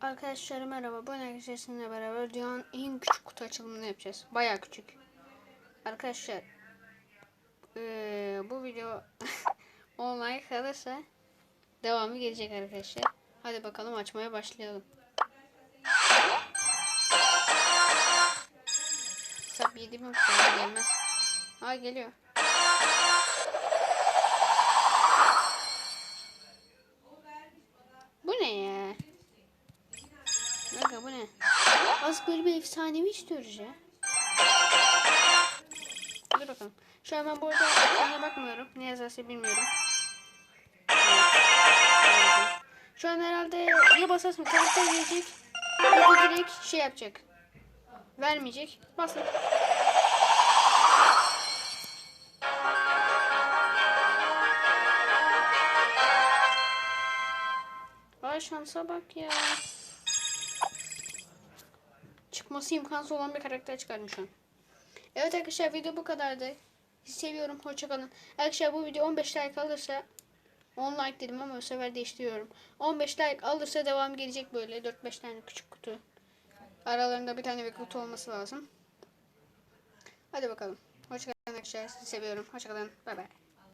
Arkadaşlar merhaba. Bu sizinle beraber dünyanın en küçük kutu açılımını yapacağız. Baya küçük. Arkadaşlar eee, bu video online kalırsa devamı gelecek arkadaşlar. Hadi bakalım açmaya başlayalım. Sap 7 bin kutu gelmez. Ha geliyor. Kanka bu ne? Az böyle bir efsanevi istiyoruz ya. Dur bakalım. Şu an ben bu arada ekrana bakmıyorum. Ne yazarsa bilmiyorum. Şu an herhalde ya basarsın karakter gelecek ya da direkt şey yapacak. Vermeyecek. Basın. Ay şansa bak ya. Çıkması imkansız olan bir karakter çıkardım şu an. Evet arkadaşlar video bu kadardı. Sizi seviyorum. Hoşçakalın. Arkadaşlar bu video 15 like alırsa 10 like dedim ama bu sefer değiştiriyorum. 15 like alırsa devam gelecek böyle 4-5 tane küçük kutu. Aralarında bir tane bir kutu olması lazım. Hadi bakalım. Hoşçakalın arkadaşlar. Sizi seviyorum. Hoşçakalın. Bay bay.